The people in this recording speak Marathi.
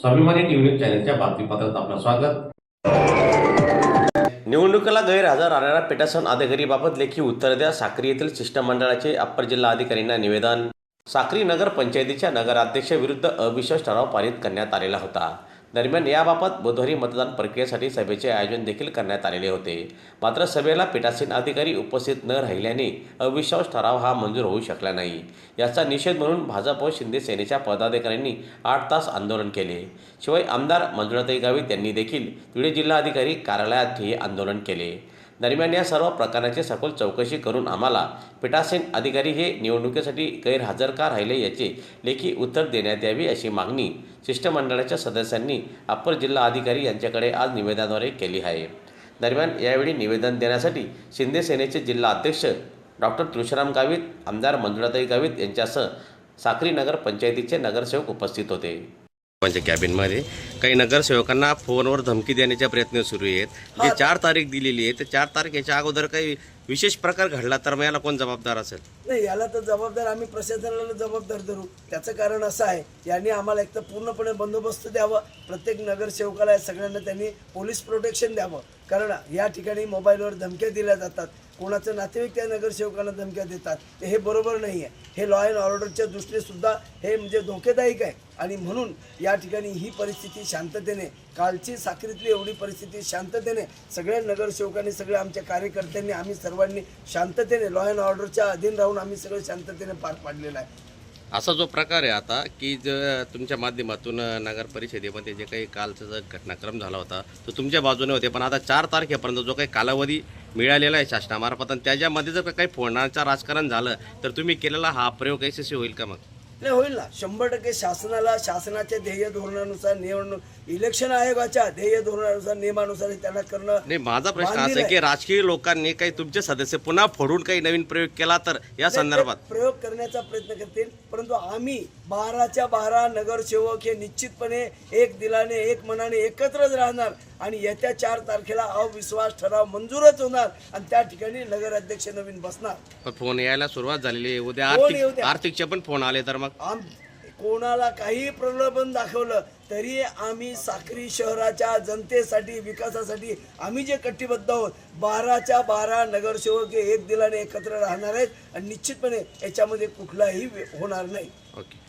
स्वाभिमानी न्यूज चॅनलच्या बातमीपत्रात आपलं स्वागत. निवडणुकीला गैरहजर राहणाऱ्या पेटासन अधिकारीबाबत लेखी उत्तर द्या. साक्री येथील शिष्टमंडळाचे अप्पर जिल्हा अधिकाऱ्यांना निवेदन. साक्री नगर पंचायतीच्या नगराध्यक्षाविरुद्ध अविश्वास ठराव पारित करण्यात आलेला होता. दरम्यान याबाबत बुधवारी मतदान प्रक्रियेसाठी सभेचे आयोजन देखील करण्यात आलेले होते. मात्र सभेला पीठासीन अधिकारी उपस्थित न राहिल्याने अविश्वास ठराव हा मंजूर होऊ शकला नाही. याचा निषेध म्हणून भाजप व शिंदे सेनेच्या पदाधिकाऱ्यांनी आठ तास आंदोलन केले. शिवाय आमदार मंजुळाताई गावित यांनी देखील धुळे जिल्हाधिकारी कार्यालयात हे आंदोलन केले. दरम्यान या सर्व प्रकरणाची सखोल चौकशी करून आम्हाला पिठासीन अधिकारी हे निवडणुकीसाठी गैरहजर का राहिले याचे लेखी उत्तर देण्यात यावे अशी मागणी शिष्टमंडळाच्या सदस्यांनी अप्पर जिल्हा अधिकारी यांच्याकडे आज निवेदनाद्वारे केली आहे. दरम्यान यावेळी निवेदन देण्यासाठी शिंदे सेनेचे जिल्हा अध्यक्ष डॉक्टर तुळशीराम गावित आमदार मंजुळाताई गावित यांच्यासह साक्री नगर पंचायतीचे नगरसेवक उपस्थित होते. पंच कॅबिनमध्ये. काही नगरसेवकांना फोनवर धमकी देण्याचे प्रयत्न सुरू आहेत. जे चार तारीख दिलेली आहे तर चार तारीख याच्या अगोदर काही विशेष प्रकार घडला तर मग याला कोण जबाबदार असेल? नाही याला तर जबाबदार आम्ही प्रशासनाला जबाबदार धरू. त्याचं कारण असं आहे यांनी आम्हाला एक तर पूर्णपणे बंदोबस्त द्यावं. प्रत्येक नगरसेवकाला सगळ्यांना त्यांनी पोलीस प्रोटेक्शन द्यावं. कारण या ठिकाणी मोबाईलवर धमक्या दिल्या जातात. कोणाचं नातेवाईक त्या नगरसेवकांना धमक्या देतात तर हे बरोबर नाही आहे. हे लॉ अँड ऑर्डरच्या दृष्टीनेसुद्धा हे म्हणजे धोकेदायक आहे. आणि म्हणून या ठिकाणी ही परिस्थिती शांततेने कालची साखरीतली एवढी परिस्थिती शांततेने सगळ्या नगरसेवकांनी सगळ्या आमच्या कार्यकर्त्यांनी आम्ही सर्वांनी शांततेने लॉ अँड ऑर्डरच्या अधीन राहून आम्ही सगळं शांततेने पार पाडलेलं आहे. असा जो प्रकार आहे आता की ज तुमच्या माध्यमातून नगर परिषदेमध्ये जे काही कालचा जो घटनाक्रम झाला होता तो तुमच्या बाजूने होते. पण आता चार तारखेपर्यंत जो काही कालावधी मिळालेला आहे शासनामार्फत. आणि त्याच्यामध्ये जर काही फोडण्याचं राजकारण झालं तर तुम्ही केलेला हा प्रयोग यशस्वी होईल का मग? नाही होईल ना. शंभर टक्के शासनाला शासनाच्या ध्येय धोरणानुसार निवडणूक इलेक्शन आयोगाच्या ध्येय धोरणानुसार नियमानुसार त्यांना करणं नाही माझा प्रश्न असा आहे की राजकीय लोकांनी काही तुमचे सदस्य पुन्हा फोडून काही नवीन प्रयोग केला तर या संदर्भात? प्रयोग करण्याचा प्रयत्न करतील परंतु आम्ही बाराच्या बारा नगरसेवक हे निश्चितपणे एक दिलाने एक मनाने एकत्रच राहणार आणि येत्या चार तारखेला अविश्वास ठराव मंजूरच होणार आणि त्या ठिकाणी नगराध्यक्ष नवीन बसणार. फोन यायला सुरुवात झालेली आहे. उद्या आर्थिक. आर्थिकचे पण फोन आले तर मग आम कोणाला काही प्रलोभन दाखवलं तरी आम्ही साक्री शहराच्या जनतेसाठी विकासासाठी आम्ही जे कटिबद्ध आहोत बाराच्या बारा नगरसेवक एक दिलाने एकत्र राहणार आहेत आणि निश्चितपणे याच्यामध्ये कुठलाही होणार नाही. ओके